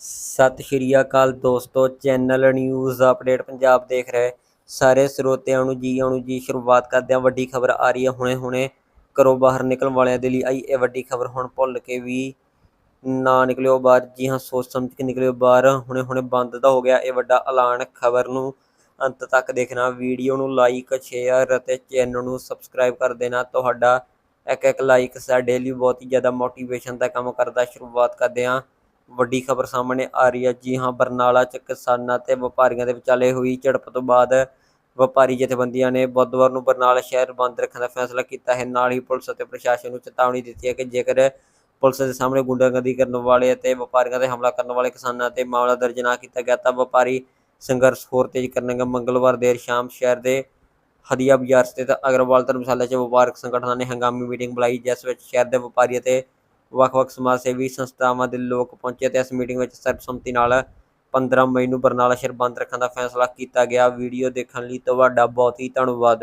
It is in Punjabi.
ਸਤਿ ਸ਼੍ਰੀ ਅਕਾਲ ਦੋਸਤੋ, ਚੈਨਲ ਨਿਊਜ਼ ਅਪਡੇਟ ਪੰਜਾਬ ਦੇਖ ਰਹੇ ਸਾਰੇ ਸਰੋਤਿਆਂ ਨੂੰ ਜੀ, ਆਉਣ ਜੀ, ਸ਼ੁਰੂਆਤ ਕਰਦੇ ਹਾਂ। ਵੱਡੀ ਖਬਰ ਆ ਰਹੀ ਹੈ ਹੁਣੇ ਹੁਣੇ, ਘਰੋਂ ਬਾਹਰ ਨਿਕਲਣ ਵਾਲਿਆਂ ਦੇ ਲਈ। ਆਈ, ਇਹ ਵੱਡੀ ਖਬਰ ਹੁਣ ਭੁੱਲ ਕੇ ਵੀ ਨਾ ਨਿਕਲਿਓ ਬਾਹਰ। ਜੀ ਹਾਂ, ਸੋਚ ਸਮਝ ਕੇ ਨਿਕਲਿਓ ਬਾਹਰ। ਹੁਣੇ ਹੁਣੇ ਬੰਦ ਦਾ ਹੋ ਗਿਆ ਇਹ ਵੱਡਾ ਐਲਾਨ। ਖਬਰ ਨੂੰ ਅੰਤ ਤੱਕ ਦੇਖਣਾ। ਵੀਡੀਓ ਨੂੰ ਲਾਈਕ ਸ਼ੇਅਰ ਅਤੇ ਚੈਨਲ ਨੂੰ ਸਬਸਕ੍ਰਾਈਬ ਕਰ ਦੇਣਾ। ਤੁਹਾਡਾ ਇੱਕ ਇੱਕ ਲਾਈਕ ਸਾਡੇ ਲਈ ਬਹੁਤ ਹੀ ਜ਼ਿਆਦਾ ਮੋਟੀਵੇਸ਼ਨ ਦਾ ਕੰਮ ਕਰਦਾ। ਸ਼ੁਰੂਆਤ ਕਰਦੇ ਹਾਂ। ਵੱਡੀ ਖਬਰ ਸਾਹਮਣੇ ਆ ਰਹੀ ਹੈ। ਜੀ ਹਾਂ, ਬਰਨਾਲਾ ਚ ਕਿਸਾਨਾਂ ਤੇ ਵਪਾਰੀਆਂ ਦੇ ਵਿਚਾਲੇ ਹੋਈ ਝੜਪ ਤੋਂ ਬਾਅਦ ਵਪਾਰੀ ਜਥੇਬੰਦੀਆਂ ਨੇ ਬੁੱਧਵਾਰ ਨੂੰ ਬਰਨਾਲਾ ਸ਼ਹਿਰ ਬੰਦ ਰੱਖਣ ਦਾ ਫੈਸਲਾ ਕੀਤਾ ਹੈ। ਨਾਲ ਹੀ ਪੁਲਿਸ ਅਤੇ ਪ੍ਰਸ਼ਾਸਨ ਨੂੰ ਚੇਤਾਵਨੀ ਦਿੱਤੀ ਹੈ ਕਿ ਜੇਕਰ ਪੁਲਿਸ ਦੇ ਸਾਹਮਣੇ ਗੁੰਡਾਗਰਦੀ ਕਰਨ ਵਾਲੇ ਅਤੇ ਵਪਾਰੀਆਂ ਤੇ ਹਮਲਾ ਕਰਨ ਵਾਲੇ ਕਿਸਾਨਾਂ ਤੇ ਮਾਮਲਾ ਦਰਜ ਨਾ ਕੀਤਾ ਗਿਆ, ਤਾਂ ਵਪਾਰੀ ਸੰਘਰਸ਼ ਹੋਰ ਤੇਜ਼ ਕਰਨਗੇ। ਮੰਗਲਵਾਰ ਦੇਰ ਸ਼ਾਮ ਸ਼ਹਿਰ ਦੇ ਹਦੀਆ ਬਾਜ਼ਾਰ ਸਥਿਤ ਅਗਰਵਾਲ ਧਰਮਸ਼ਾਲਾ 'ਚ ਵਪਾਰਕ ਸੰਗਠਨਾਂ ਨੇ ਹੰਗਾਮੀ ਮੀਟਿੰਗ ਬੁਲਾਈ, ਜਿਸ ਵਿੱਚ ਸ਼ਹਿਰ ਦੇ ਵਪਾਰੀ ਅਤੇ ਵੱਖ-ਵੱਖ ਸਮਾਜ ਸੇਵੀ ਸੰਸਥਾਵਾਂ ਦੇ ਲੋਕ ਪਹੁੰਚੇ ਤੇ ਇਸ ਮੀਟਿੰਗ ਵਿੱਚ ਸਰਬਸੰਮਤੀ ਨਾਲ 15 ਮਈ ਨੂੰ ਬਰਨਾਲਾ ਸ਼ਹਿਰ ਬੰਦ ਰੱਖਣ ਦਾ ਫੈਸਲਾ ਕੀਤਾ ਗਿਆ। ਵੀਡੀਓ ਦੇਖਣ ਲਈ ਤੁਹਾਡਾ ਬਹੁਤ ਹੀ ਧੰਨਵਾਦ।